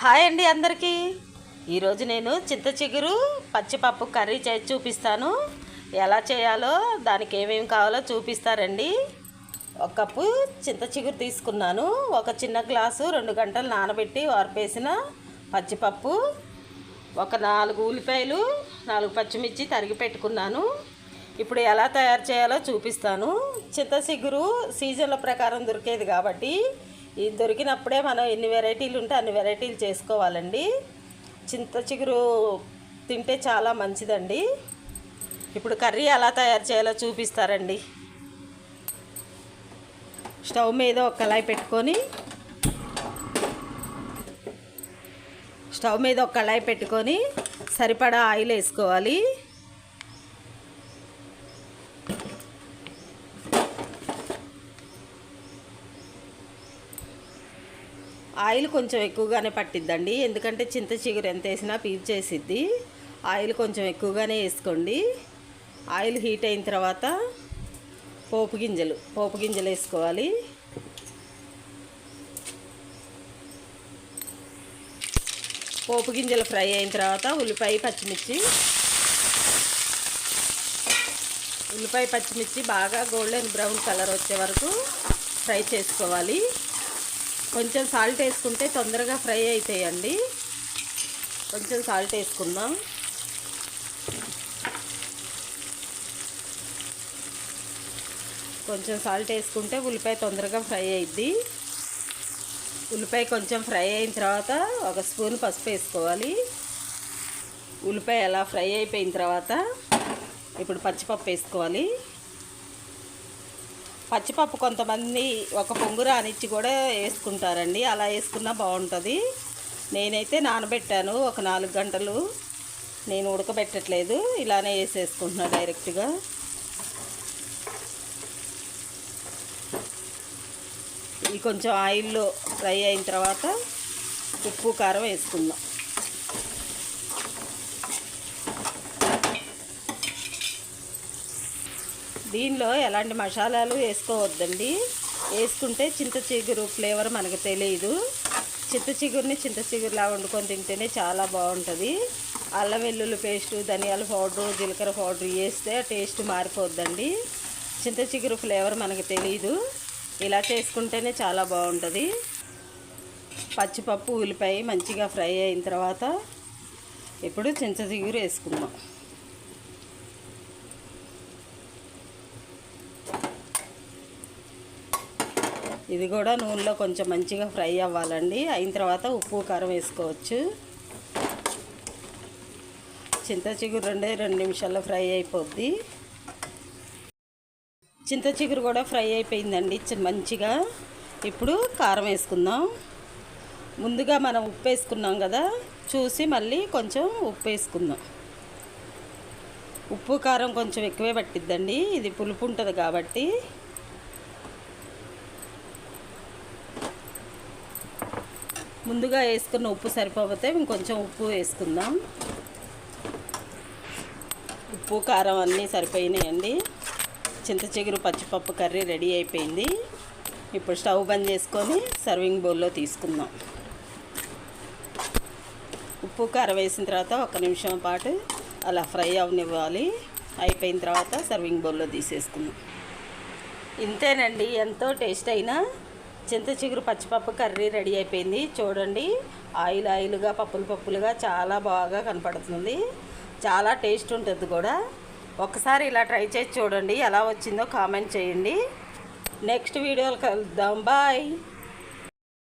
Hi అండి అందరికీ. ఈరోజు నేను చింత చిగురు పచ్చిపప్పు కర్రీ చేసి చూపిస్తాను. ఎలా చేయాలో దానికి ఏమేమి కావాలో చూపిస్తారండి. ఒక కప్పు చింత చిగురు తీసుకున్నాను. ఒక చిన్న గ్లాసు రెండు గంటలు నానబెట్టి వార్పేసిన పచ్చిపప్పు. ఒక నాలుగు ఉల్లిపాయలు నాలుగు పచ్చిమిర్చి తరిగి పెట్టుకున్నాను. ఇప్పుడు ఎలా తయారు చేయాలో చూపిస్తాను. చింత చిగురు సీజన్ల ప్రకారం దొరికేది కాబట్టి ఇది దొరికినప్పుడే మనం ఎన్ని వెరైటీలు ఉంటే అన్ని వెరైటీలు చేసుకోవాలండి. చింత చిగురు తింటే చాలా మంచిదండి. ఇప్పుడు కర్రీ ఎలా తయారు చేయాలో చూపిస్తారండి. స్టవ్ మీద ఒక కళాయి పెట్టుకొని స్టవ్ మీద ఒక కళాయి పెట్టుకొని సరిపడా ఆయిల్ వేసుకోవాలి. ఆయిల్ కొంచెం ఎక్కువగానే పట్టిద్దండి. ఎందుకంటే చింత చిగురు ఎంత వేసినా పీల్చేసిద్ది ఆయిల్ కొంచెం ఎక్కువగానే వేసుకోండి. ఆయిల్ హీట్ అయిన తర్వాత పోపు గింజలు పోపు గింజలు వేసుకోవాలి. పోపు గింజలు ఫ్రై అయిన తర్వాత ఉల్లిపాయ పచ్చిమిర్చి. ఉల్లిపాయ పచ్చిమిర్చి బాగా గోల్డెన్ బ్రౌన్ కలర్ వచ్చే వరకు ఫ్రై చేసుకోవాలి. కొంచెం సాల్ట్ వేసుకుంటే తొందరగా ఫ్రై అవుతాయండి కొంచెం సాల్ట్ వేసుకుందాం. కొంచెం సాల్ట్ వేసుకుంటే ఉల్లిపాయ తొందరగా ఫ్రై అయిద్ది. ఉల్లిపాయ కొంచెం ఫ్రై అయిన తర్వాత ఒక స్పూన్ పసుపు వేసుకోవాలి. ఉల్లిపాయ అలా ఫ్రై అయిపోయిన తర్వాత ఇప్పుడు పచ్చిపప్పు వేసుకోవాలి. పచ్చిపప్పు కొంతమంది ఒక పొంగు రానిచ్చి కూడా వేసుకుంటారండి. అలా వేసుకున్నా బాగుంటుంది. నేనైతే నానబెట్టాను ఒక నాలుగు గంటలు. నేను ఉడకబెట్టట్లేదు. ఇలానే వేసేసుకుంటున్నా డైరెక్ట్గా. ఇది కొంచెం ఆయిల్లో ఫ్రై అయిన తర్వాత ఉప్పు కారం వేసుకుందాం. దీనిలో ఎలాంటి మసాలాలు వేసుకోవద్దండి. వేసుకుంటే చింత చిగురు ఫ్లేవర్ మనకు తెలియదు చింత చిగురుని చింత చిగురులా వండుకొని తింటేనే చాలా బాగుంటుంది. అల్లం వెల్లుల్లి పేస్టు ధనియాల పౌడరు జీలకర్ర పౌడర్ వేస్తే టేస్ట్ మారిపోద్దండి. చింత చిగురు ఫ్లేవర్ మనకు తెలియదు ఇలా చేసుకుంటేనే చాలా బాగుంటుంది. పచ్చిపప్పు ఉల్లిపాయ మంచిగా ఫ్రై అయిన తర్వాత ఇప్పుడు చింత చిగురు వేసుకుందాం. ఇది కూడా నూనెలో కొంచెం మంచిగా ఫ్రై అవ్వాలండి. అయిన తర్వాత ఉప్పు కారం వేసుకోవచ్చు. చింత చిగురు రెండే రెండు నిమిషాల్లో ఫ్రై అయిపోద్ది. చింత చిగురు కూడా ఫ్రై అయిపోయిందండి మంచిగా. ఇప్పుడు కారం వేసుకుందాం. ముందుగా మనం ఉప్పు వేసుకున్నాం కదా చూసి మళ్ళీ కొంచెం ఉప్పు వేసుకుందాం. ఉప్పు కారం కొంచెం ఎక్కువే పట్టిద్దండి. ఇది పులుపు ఉంటుంది కాబట్టి ముందుగా వేసుకున్న ఉప్పు సరిపోతే ఇంకొంచెం ఉప్పు వేసుకుందాం. ఉప్పు కారం అన్నీ సరిపోయినాయండి. చింత చిగురు పచ్చిపప్పు కర్రీ రెడీ అయిపోయింది. ఇప్పుడు స్టవ్ బంద్ చేసుకొని సర్వింగ్ బౌల్లో తీసుకుందాం. ఉప్పు కారం వేసిన తర్వాత ఒక నిమిషం పాటు అలా ఫ్రై అవనివ్వాలి. అయిపోయిన తర్వాత సర్వింగ్ బౌల్లో తీసేసుకుందాం. ఇంతేనండి ఎంతో టేస్ట్ అయినా చింత చిగురు పచ్చిపప్పు కర్రీ రెడీ అయిపోయింది. చూడండి ఆయిల్ ఆయిల్గా పప్పులు పప్పులుగా చాలా బాగా కనపడుతుంది. చాలా టేస్ట్ ఉంటుంది కూడా. ఒకసారి ఇలా ట్రై చేసి చూడండి ఎలా వచ్చిందో కామెంట్ చేయండి. నెక్స్ట్ వీడియోలు కలుద్దాం. బాయ్.